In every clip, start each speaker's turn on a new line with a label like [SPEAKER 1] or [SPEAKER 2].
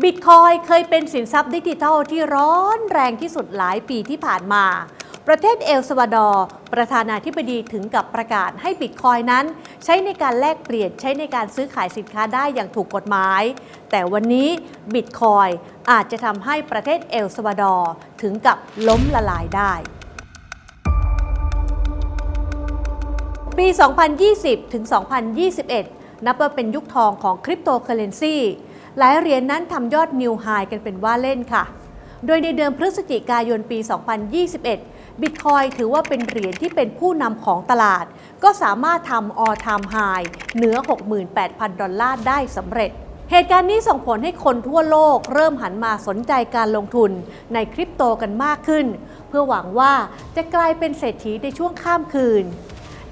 [SPEAKER 1] บิตคอยเคยเป็นสินทรัพย์ดิจิทัลที่ร้อนแรงที่สุดหลายปีที่ผ่านมา ประเทศเอลซาวาดอร์ประธานาธิบดีถึงกับประกาศให้บิตคอยนั้น ใช้ในการแลกเปลี่ยนใช้ในการซื้อขายสินค้าได้อย่างถูกกฎหมาย แต่วันนี้บิตคอยอาจจะทำให้ประเทศเอลซาวาดอร์ถึงกับล้มละลายได้ปี 2020 ถึง 2021 นับว่าเป็นยุคทองของคริปโตเคอเรนซี หลายเหรียญนนั้นทำยอดนิวไฮกันเป็นว่าเล่นค่ะ โดยในเดือนพฤศจิกายนปี 2021 บิตคอยถือว่าเป็นเหรียญที่เป็นผู้นำของตลาด ก็สามารถทำ all time high เหนือ 68,000 ดอลลาร์ได้สำเร็จเหตุการณ์นี้ส่งผลให้คนทั่วโลกเริ่มหันมาสนใจการลงทุนในคริปโตกันมากขึ้น เพื่อหวังว่าจะกลายเป็นเศรษฐีในช่วงข้ามคืน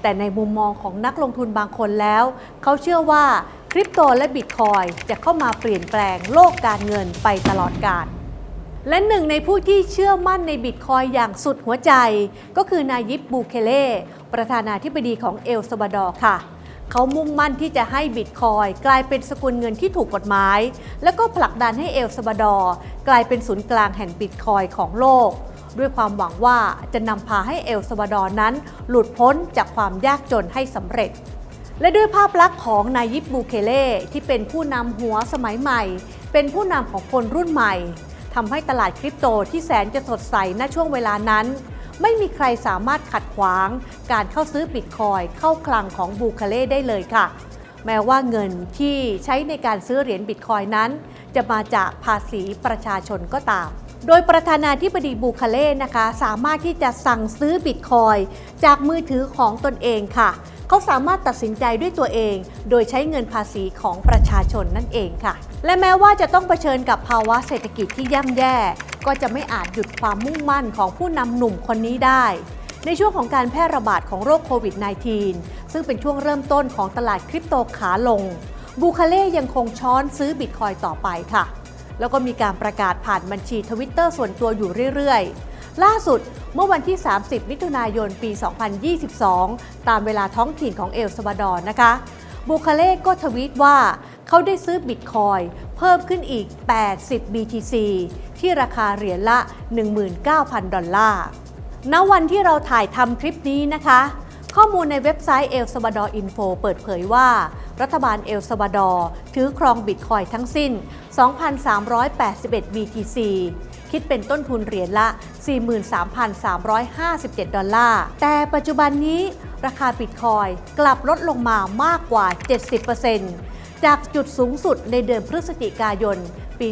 [SPEAKER 1] แต่ในมุมมองของนักลงทุนบางคนแล้ว เขาเชื่อว่า คริปโตและบิตคอยจะเข้ามาเปลี่ยนแปลงโลกการเงินไปตลอดกาลและหนึ่งในผู้ที่เชื่อมั่นในบิตคอยอย่างสุดหัวใจ ก็คือนายิบบูเคเล่ประธานาธิบดีของเอลซาวาดอร์ค่ะ เขามุ่งมั่นที่จะให้บิตคอยกลายเป็นสกุลเงินที่ถูกกฎหมาย แล้วก็ผลักดันให้เอลซาวาดอร์กลายเป็นศูนย์กลางแห่งบิตคอยของโลก ด้วยความหวังว่าจะนำพาให้เอลซาวาดอร์นั้น หลุดพ้นจากความยากจนให้สำเร็จ และด้วยภาพลักษณ์ของนายยิบบูเคเล่ที่เป็นผู้นำหัวสมัยใหม่ เป็นผู้นำของคนรุ่นใหม่ทำให้ตลาดคริปโตที่แสนจะสดใสณช่วงเวลานั้น ไม่มีใครสามารถขัดขวาง การเข้าซื้อบิตคอยเข้าคลังของบูเคเล่ได้เลยค่ะ แม้ว่าเงินที่ใช้ในการซื้อเหรียญบิตคอยนั้น จะมาจากภาษีประชาชนก็ตามโดยประธานาธิบดีบูคาเล่นะคะ สามารถที่จะสั่งซื้อบิตคอยจากมือถือของตนเองค่ะ เขาสามารถตัดสินใจด้วยตัวเอง โดยใช้เงินภาษีของประชาชนนั่นเองค่ะ และแม้ว่าจะต้องเผชิญกับภาวะเศรษฐกิจที่ย่ำแย่ ก็จะไม่อาจหยุดความมุ่งมั่นของผู้นำหนุ่มคนนี้ได้ในช่วงของการแพร่ระบาดของโรคโควิด -19 ซึ่งเป็นช่วงเริ่มต้นของตลาดคริปโตขาลง บูคาเล่ยังคงช้อนซื้อบิตคอยต่อไปค่ะ แล้วก็มีการประกาศผ่านบัญชีทวิตเตอร์ส่วนตัวอยู่เรื่อยๆ ล่าสุดเมื่อวันที่ 30 มิถุนายน ปี 2022 ตามเวลาท้องถิ่นของเอลซาวาดอร์นะคะบูคาเล่ก็ทวีตว่าเขาได้ซื้อบิตคอยเพิ่มขึ้นอีก 80 BTC ที่ราคาเหรียญละ 19,000 ดอลลาร์ ณ วันที่เราถ่ายทำคลิปนี้นะคะ ข้อมูลในเว็บไซต์เอลซาวาดอร์อินโฟเปิดเผยว่า รัฐบาลเอลซาวาดอร์ถือครองบิตคอยทั้งสิ้น 2,381 BTC คิดเป็นต้นทุนเหรียญละ 43,357 ดอลลาร์ แต่ปัจจุบันนี้ราคาบิตคอยกลับลดลงมามากกว่า 70%จากจุดสูงสุดในเดือนพฤศจิกายน ปี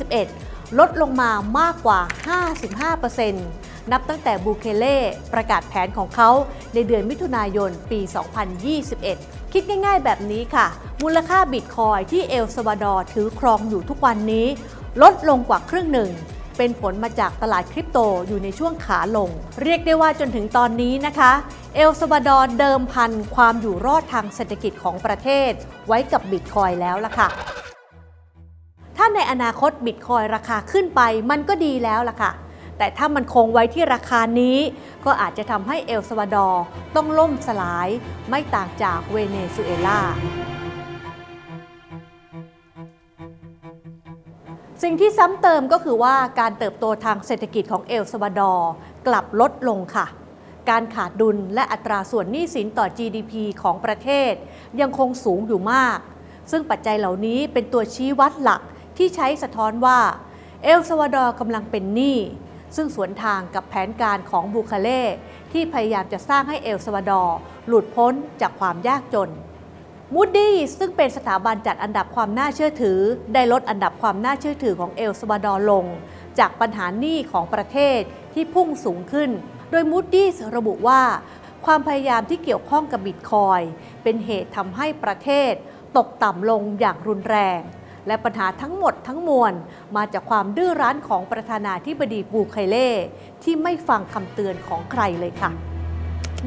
[SPEAKER 1] 2021 ลดลงมามากกว่า 55% นับตั้งแต่บูเคเล่ประกาศแผนของเขาในเดือนมิถุนายนปี 2021 คิดง่ายๆแบบนี้ค่ะ มูลค่าบิตคอยที่เอลซาวาดอร์ถือครองอยู่ทุกวันนี้ ลดลงกว่าครึ่งหนึ่ง เป็นผลมาจากตลาดคริปโตอยู่ในช่วงขาลง เรียกได้ว่าจนถึงตอนนี้นะคะเอลซาวาดอร์เดิมพันความอยู่รอดทางเศรษฐกิจของประเทศ ไว้กับบิตคอยแล้วล่ะค่ะถ้าในอนาคตบิตคอยราคาขึ้นไปมันก็ดีแล้วล่ะค่ะ แต่ถ้ามันคงไว้ที่ราคานี้ ก็อาจจะทำให้เอลซาวาดอร์ต้องล่มสลายไม่ต่างจากเวเนซุเอลาสิ่งที่ซ้ำเติมก็คือว่าการเติบโตทางเศรษฐกิจของเอลซาวาดอร์กลับลดลงค่ะ การขาดดุลและอัตราส่วนหนี้สินต่อ GDP ของประเทศ ยังคงสูงอยู่มาก ซึ่งปัจจัยเหล่านี้เป็นตัวชี้วัดหลักที่ใช้สะท้อนว่าเอลซาวาดอร์กำลังเป็นหนี้ ซึ่งสวนทางกับแผนการของบูคาเล่ที่พยายามจะสร้างให้เอลซาวาดอร์หลุดพ้นจากความยากจนมูดดี้ซึ่งเป็นสถาบันจัดอันดับความน่าเชื่อถือ ได้ลดอันดับความน่าเชื่อถือของเอลซาวาดอร์ลง จากปัญหาหนี้ของประเทศที่พุ่งสูงขึ้น โดยมูดดี้ระบุว่า ความพยายามที่เกี่ยวข้องกับบิตคอย เป็นเหตุทำให้ประเทศ ตกต่ำลงอย่างรุนแรง และปัญหาทั้งหมดทั้งมวล มาจากความดื้อรั้นของประธานาธิบดีบูเคเล่ที่ไม่ฟังคำเตือนของใครเลยค่ะ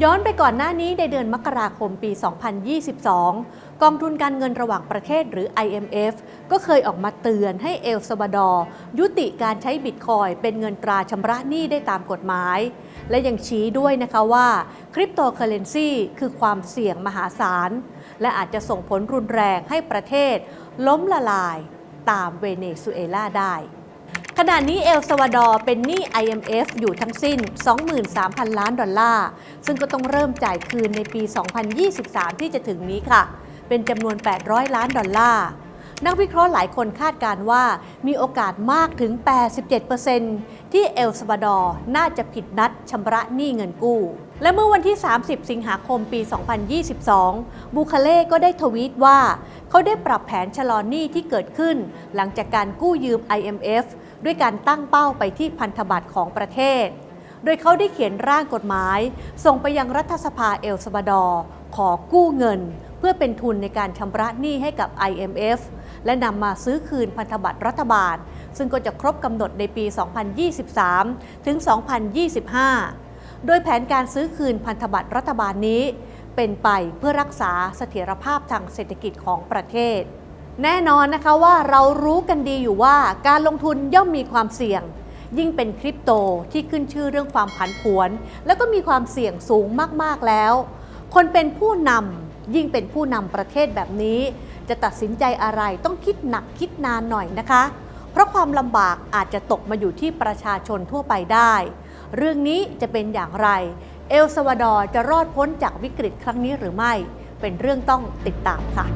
[SPEAKER 1] ย้อนไปก่อนหน้านี้ในเดือนมกราคมปี 2022 กองทุนการเงินระหว่างประเทศหรือ IMF ก็เคยออกมาเตือนให้เอลซาวาดอร์ยุติการใช้บิตคอยเป็นเงินตราชำระหนี้ได้ตามกฎหมาย และยังชี้ด้วยนะคะว่าคริปโตเคอเรนซีคือความเสี่ยงมหาศาล และอาจจะส่งผลรุนแรงให้ประเทศ ล้มละลายตามเวเนซุเอลาได้ ขณะนี้เอลซาวาดอร์เป็นหนี้ IMF อยู่ทั้งสิ้น 23,000 ล้านดอลลาร์ ซึ่งก็ต้องเริ่มจ่ายคืนในปี 2023 ที่จะถึงนี้ค่ะ เป็นจำนวน 800 ล้านดอลลาร์นักวิเคราะห์หลายคนคาดการณ์ว่ามีโอกาสมากถึง 87%ที่เอลซาวาดอร์น่าจะผิดนัดชำระหนี้เงินกู้ และเมื่อวันที่ 30 สิงหาคมปี 2022 บูคาเล่ก็ได้ทวีตว่า เขาได้ปรับแผนชะลอหนี้ที่เกิดขึ้น หลังจากการกู้ยืม IMF ด้วยการตั้งเป้าไปที่พันธบัตรของประเทศ โดยเขาได้เขียนร่างกฎหมาย ส่งไปยังรัฐสภาเอลซาวาดอร์ขอกู้เงิน เพื่อเป็นทุนในการชำระหนี้ให้กับ IMF และนำมาซื้อคืนพันธบัตรรัฐบาล ซึ่งก็จะครบกำหนดในปี 2023 ถึง 2025 โดยแผนการซื้อคืนพันธบัตรรัฐบาลนี้ เป็นไปเพื่อรักษาเสถียรภาพทางเศรษฐกิจของประเทศ แน่นอนนะคะว่าเรารู้กันดีอยู่ว่าการลงทุนย่อมมีความเสี่ยง ยิ่งเป็นคริปโตที่ขึ้นชื่อเรื่องความผันผวน แล้วก็มีความเสี่ยงสูงมากๆแล้ว คนเป็นผู้นำยิ่งเป็นผู้นำประเทศแบบนี้ จะตัดสินใจอะไรต้องคิดหนักคิดนานหน่อยนะคะ เพราะความลำบากอาจจะตกมาอยู่ที่ประชาชนทั่วไปได้ เรื่องนี้จะเป็นอย่างไร เอลซาวาดอร์จะรอดพ้นจากวิกฤตครั้งนี้หรือไม่ เป็นเรื่องต้องติดตามค่ะ